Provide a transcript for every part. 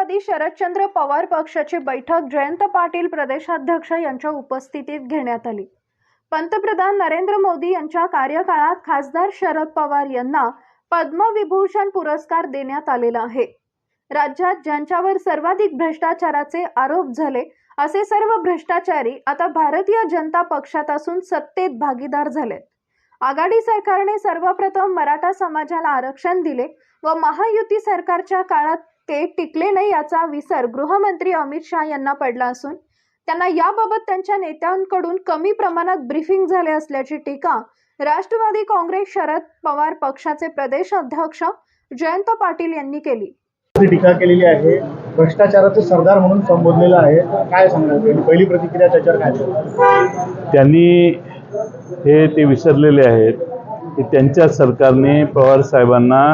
राष्ट्रवादी शरदचंद्र पवार पक्षाची बैठक जयंत पाटील प्रदेशाध्यक्ष यांच्या उपस्थितीत घेण्यात आली. पंतप्रधान नरेंद्र मोदी यांच्या कार्यकाळात खासदार शरद पवार यांना पद्मविभूषण पुरस्कार देण्यात आलेला आहे. राज्यात ज्यांच्यावर सर्वाधिक भ्रष्टाचाराचे आरोप झाले असे सर्व भ्रष्टाचारी आता भारतीय जनता पक्षात असून सत्तेत भागीदार झालेत. आघाडी सरकारने सर्वप्रथम मराठा समाजाला आरक्षण दिले व महायुती सरकारच्या काळात ते टिकले नाही याचा विसर गृहमंत्री अमित शहा यांना पडला असून त्यांना याबाबत त्यांच्या नेत्यांकडून कमी प्रमाणात ब्रीफिंग झाले असल्याची टीका राष्ट्रवादी काँग्रेस शरद पवार पक्षाचे प्रदेश अध्यक्ष जयंत पाटील यांनी केली. टीका केलेली आहे. भ्रष्टाचाराचे सरदार म्हणून संबोधलेलं आहे. काय सांगणार त्यांनी पहिली प्रतिक्रिया त्याच्यावर काय? त्यांनी हे ते विसरलेले आहेत की त्यांच्या सरकारने पवार साहेबांना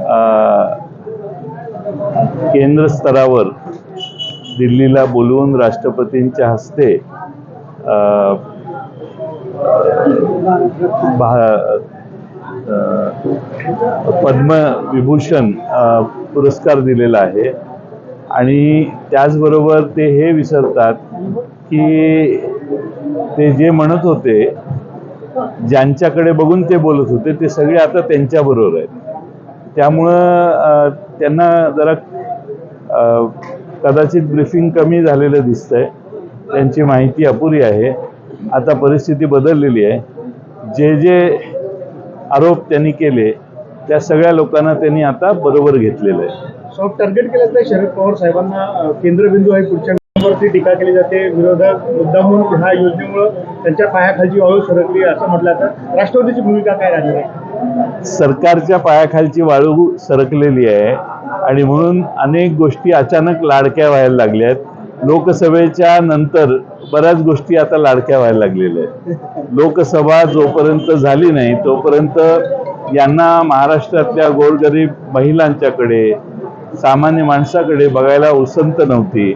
अ, केंद्र स्तरावर दिल्लीला बोलवून राष्ट्रपतींच्या हस्ते पद्मविभूषण पुरस्कार दिलेला आहे. आणि त्याचबरोबर ते हे विसरतात की ते जे म्हणत होते ज्यांच्याकडे बघून ते बोलत होते ते सगळे आता त्यांच्याबरोबर आहेत. त्यामुळं त्यांना जरा कदाचित ब्रिफिंग कमी झालेलं दिसतंय. त्यांची माहिती अपुरी आहे. आता परिस्थिती बदललेली आहे. जे जे आरोप त्यांनी केले त्या सगळ्या लोकांना त्यांनी आता बरोबर घेतलेलं आहे. सॉफ्ट टार्गेट केलं तर शरद पवार साहेबांना केंद्रबिंदू आहे पुढच्या वरती टीका केली जाते. विरोधक मुद्दामून ह्या योजनेमुळं त्यांच्या पायाखालची वाळू सरकली असं म्हटलं तर राष्ट्रवादीची भूमिका काय राहणार आहे? सरकारच्या पायाखालची वाळू सरकलेली आहे. आणि म्हणून अनेक गोष्टी अचानक लाडक्या व्हायला लागल्या आहेत. लोकसभेच्या नंतर बऱ्याच गोष्टी आता लाडक्या व्हायला लागलेल्या आहेत. लोकसभा जोपर्यंत झाली नाही तोपर्यंत यांना महाराष्ट्रातल्या गोरगरीब महिलांच्याकडे सामान्य माणसाकडे बघायला उसंत नव्हती.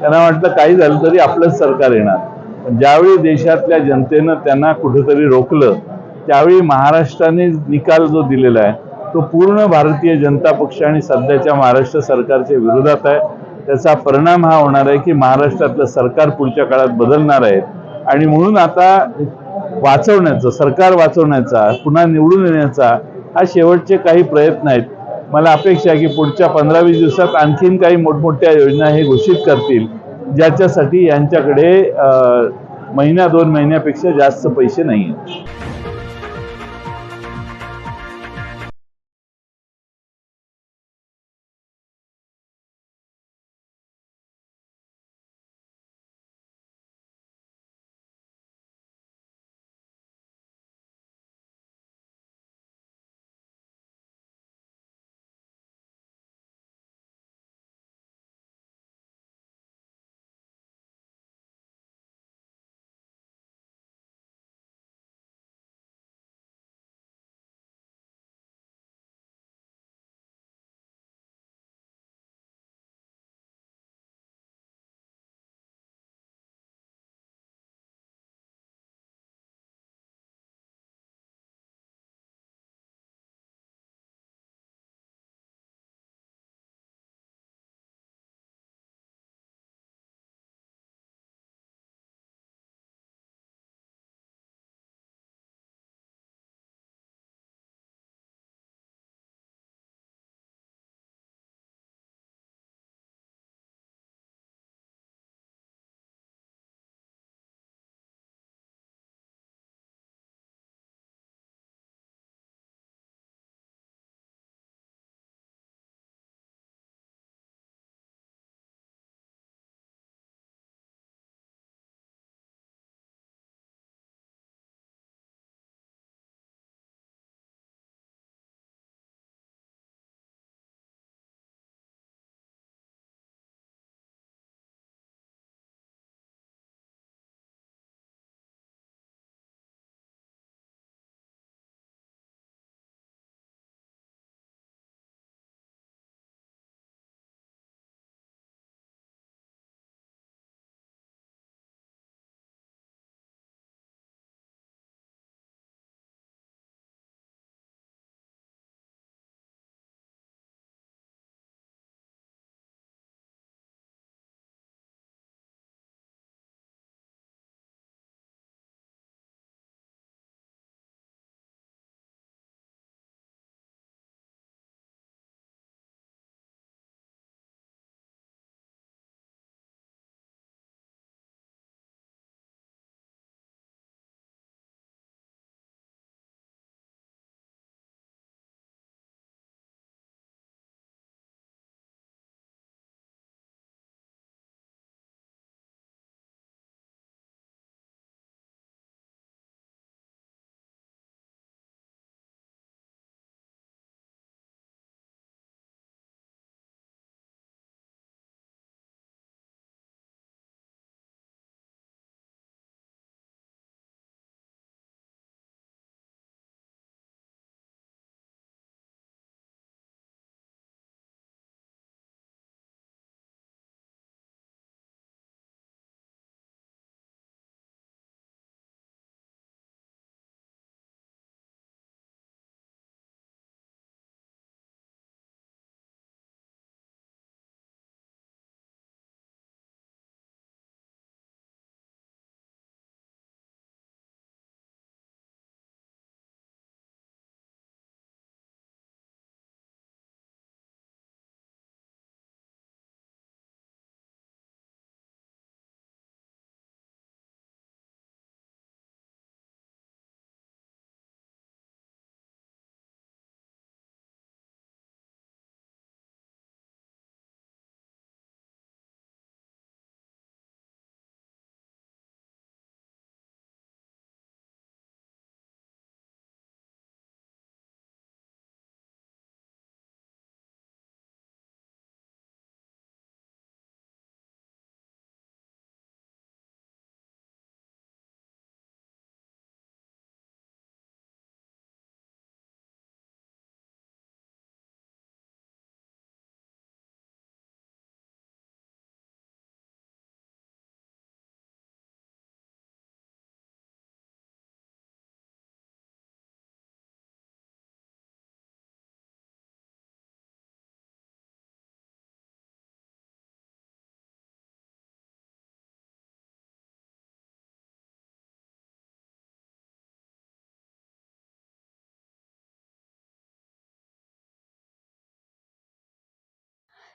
त्यांना वाटलं काही झालं तरी आपलंच सरकार येणार. ज्यावेळी देशातल्या जनतेनं त्यांना कुठंतरी रोखलं त्यावेळी महाराष्ट्राने निकाल जो दिलेला आहे तो पूर्ण भारतीय जनता पक्ष आणि सध्याच्या महाराष्ट्र सरकारच्या विरोधात आहे. त्याचा परिणाम हा होणार आहे की महाराष्ट्रातलं सरकार पुढच्या काळात बदलणार आहे. आणि म्हणून आता वाचवण्याचं सरकार वाचवण्याचा पुन्हा निवडून येण्याचा हा शेवटचे काही प्रयत्न आहेत. मला अपेक्षा आहे की पुढच्या पंधरा वीस दिवसात आणखीन काही मोठमोठ्या योजना हे घोषित करतील ज्याच्यासाठी यांच्याकडे महिन्या दोन महिन्यापेक्षा जास्त पैसे नाही आहेत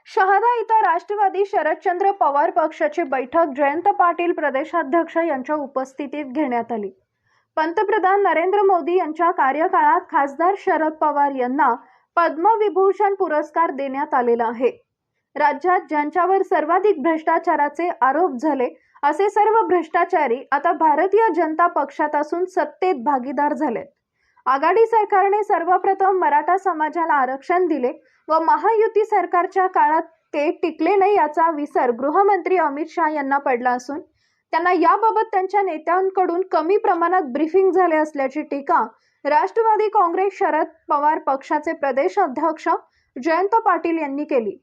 शहादा इथं राष्ट्रवादी शरदचंद्र पवार पक्षाची बैठक जयंत पाटील प्रदेशाध्यक्ष यांच्या उपस्थितीत घेण्यात आली. पंतप्रधान नरेंद्र मोदी यांच्या कार्यकाळात खासदार शरद पवार यांना पद्मविभूषण पुरस्कार देण्यात आलेला आहे. राज्यात ज्यांच्यावर सर्वाधिक भ्रष्टाचाराचे आरोप झाले असे सर्व भ्रष्टाचारी आता भारतीय जनता पक्षात असून सत्तेत भागीदार झालेत. आघाडी सरकारने सर्वप्रथम मराठा समाजाला आरक्षण दिले व महायुती सरकारच्या काळात ते टिकले नाही याचा विसर गृहमंत्री अमित शहा यांना पडला असून त्यांना याबाबत त्यांच्या नेत्यांकडून कमी प्रमाणात ब्रीफिंग झाले असल्याची टीका राष्ट्रवादी काँग्रेस शरद पवार पक्षाचे प्रदेश अध्यक्ष जयंत पाटील यांनी केली.